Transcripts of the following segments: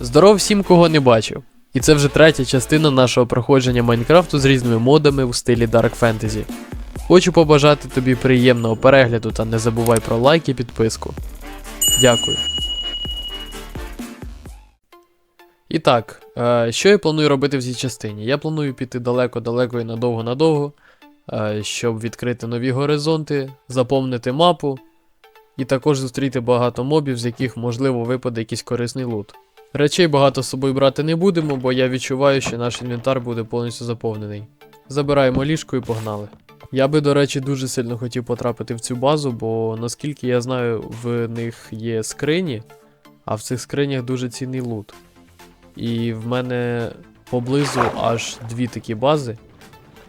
Здоров всім, кого не бачив. І це вже третя частина нашого проходження Майнкрафту з різними модами у стилі Dark Fantasy. Хочу побажати тобі приємного перегляду та не забувай про лайк і підписку. Дякую. І так, е, що я планую робити в цій частині? Я планую піти далеко-далеко і надовго-надовго, е, щоб відкрити нові горизонти, заповнити мапу і також зустріти багато мобів, з яких можливо випаде якийсь корисний лут. Речей багато з собою брати не будемо, бо я відчуваю, що наш інвентар буде повністю заповнений. Забираємо ліжко і погнали. Я би, до речі, дуже сильно хотів потрапити в цю базу, бо наскільки я знаю, в них є скрині, а в цих скринях дуже цінний лут. І в мене поблизу аж дві такі бази.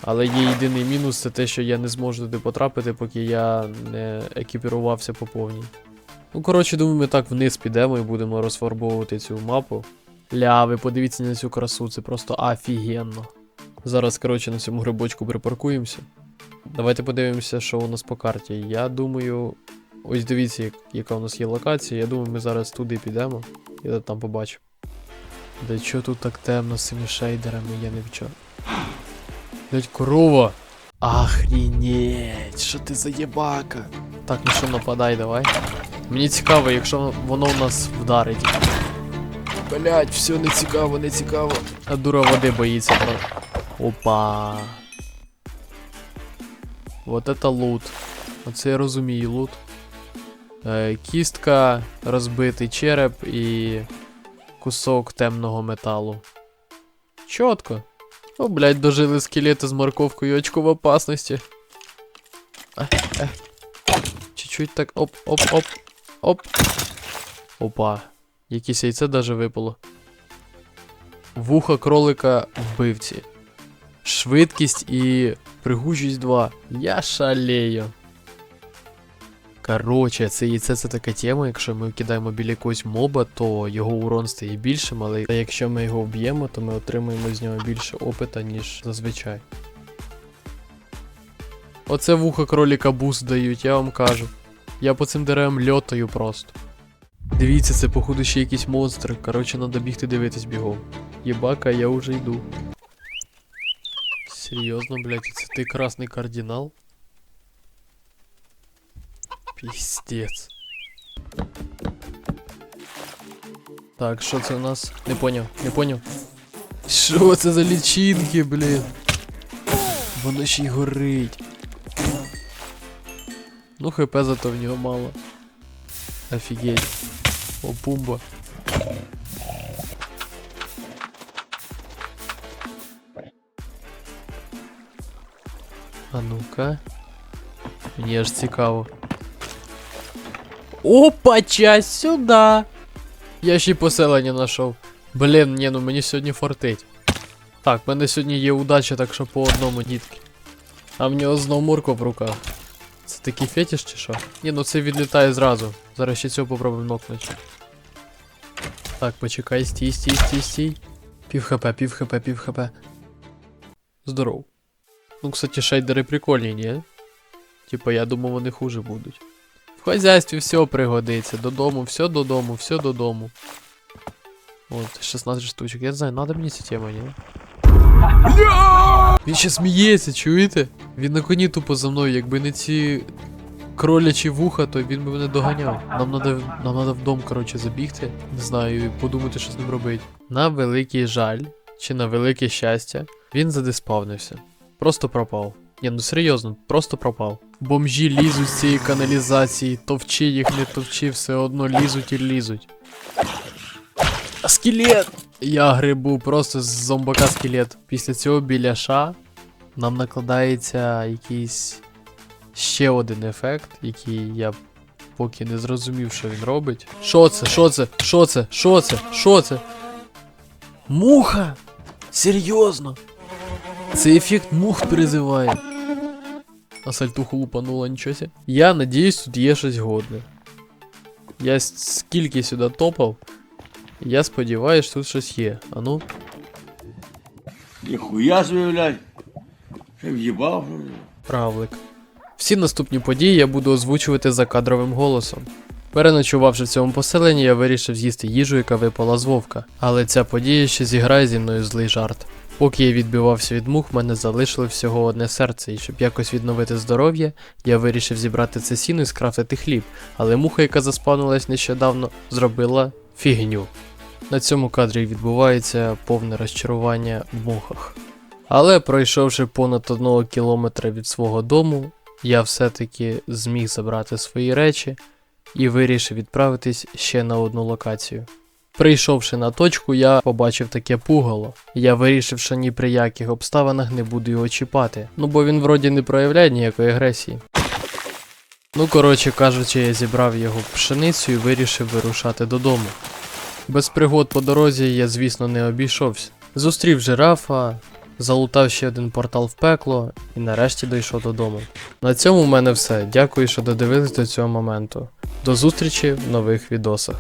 Але є єдиний мінус це те, що я не зможу туди потрапити, поки я не екіпірувався по повній. Ну, коротше, думаю, ми так вниз підемо і будемо розфарбовувати цю мапу. Ля, ви подивіться на цю красу, це просто офігенно. Зараз, коротше, на цьому грибочку припаркуємося. Давайте подивимося, що у нас по карті. Я думаю. Ось дивіться, як- яка у нас є локація. Я думаю, ми зараз туди підемо. Я там побачу. Да чо тут так темно з цими шейдерами, я не вчора. Блять, корова! Охренеть, що ти за єбака? Так, ну що, нападай, давай. Мені цікаво, якщо воно в нас вдарить. Блять, все не цікаво, не цікаво. А дура води боїться, про. Опа. Вот это лут. Оце я розумію лут. Е, кістка, розбитий череп і кусок темного металу. Чотко. О, блядь, дожили скелети з морковкою очко в опасності. Ай, ай. Чуть-чуть так оп, оп, оп, оп. Опа. Якесь яйце даже випало. Вуха кролика вбивці. Швидкість і пригучість 2. Я шалею. Короче, це яйце це така тема. Якщо ми кидаємо біля якогось моба, то його урон стає більшим, але якщо ми його вб'ємо, то ми отримаємо з нього більше опита, ніж зазвичай. Оце вуха кроліка буст дають, я вам кажу. Я по цим деревам льотаю просто. Дивіться, це походу ще якийсь монстр. Коротше, надо бігти дивитись бігом. Єбака, я уже йду. Серйозно, блядь, це ти красний кардинал? Піздець. Так, що це у нас? Не поняв, не поняв. Що це за лічинки, блін? Воно ще й горить. Ну, хп зато в нього мало. Офігеть. О, пумба. А ну-ка. Мені аж цікаво. Опа, часть сюди. Я ще й поселення знайшов. Блін, ні, ну мені сьогодні фортить. Так, в мене сьогодні є удача, так що по одному, дітки. А в нього знов мурко в руках. Це такий фетиш чи що? Ні, ну це відлітає зразу. Зараз ще цього попробуємо нокнути. Так, почекай, стій, стій, стій, стій. Пів хп, пів хп, пів хп. Здоров. Ну, кстати, шейдери прикольні, ні? Типа, я думав, вони хуже будуть. В хазяйстві все пригодиться. Додому, все додому, все додому. От, 16 штучок. Я не знаю, надо мені ця тема, ні? Він ще сміється, чуєте? Він на коні тупо за мною, якби не ці кролячі вуха, то він би мене доганяв. Нам надо, нам надо в дом, коротше, забігти. Не знаю, і подумати, що з ним робити. На великий жаль, чи на велике щастя, він задиспавнився. Просто пропав. Ні, ну серйозно, просто пропав. Бомжі лізуть з цієї каналізації, товчи їх, не товчи, все одно лізуть і лізуть. Скелет! Я грибу просто з зомбака скелет. Після цього біляша нам накладається якийсь ще один ефект, який я поки не зрозумів, що він робить. Що це? Що це? Що це? Що це? Що це? Муха! Серйозно? Це ефект мух призиває. А сальтуху лупанула нічого. Я надіюсь, тут є щось годне. Я скільки сюди топав. Я сподіваюся, тут щось є. А ну. Ніхуя блядь. Ще в'їбав. Правлик. Всі наступні події я буду озвучувати за кадровим голосом. Переночувавши в цьому поселенні, я вирішив з'їсти їжу, яка випала з вовка. Але ця подія ще зіграє зі мною злий жарт. Поки я відбивався від мух, мене залишили всього одне серце, і щоб якось відновити здоров'я, я вирішив зібрати це сіно і скрафтити хліб, але муха, яка заспавнилась нещодавно, зробила фігню. На цьому кадрі відбувається повне розчарування в мухах. Але пройшовши понад одного кілометра від свого дому, я все-таки зміг забрати свої речі і вирішив відправитись ще на одну локацію. Прийшовши на точку, я побачив таке пугало. Я вирішив, що ні при яких обставинах не буду його чіпати. Ну бо він вроді не проявляє ніякої агресії. Ну, коротше кажучи, я зібрав його в пшеницю і вирішив вирушати додому. Без пригод по дорозі я, звісно, не обійшовся. Зустрів жирафа, залутав ще один портал в пекло і нарешті дійшов додому. На цьому в мене все. Дякую, що додивились до цього моменту. До зустрічі в нових відосах.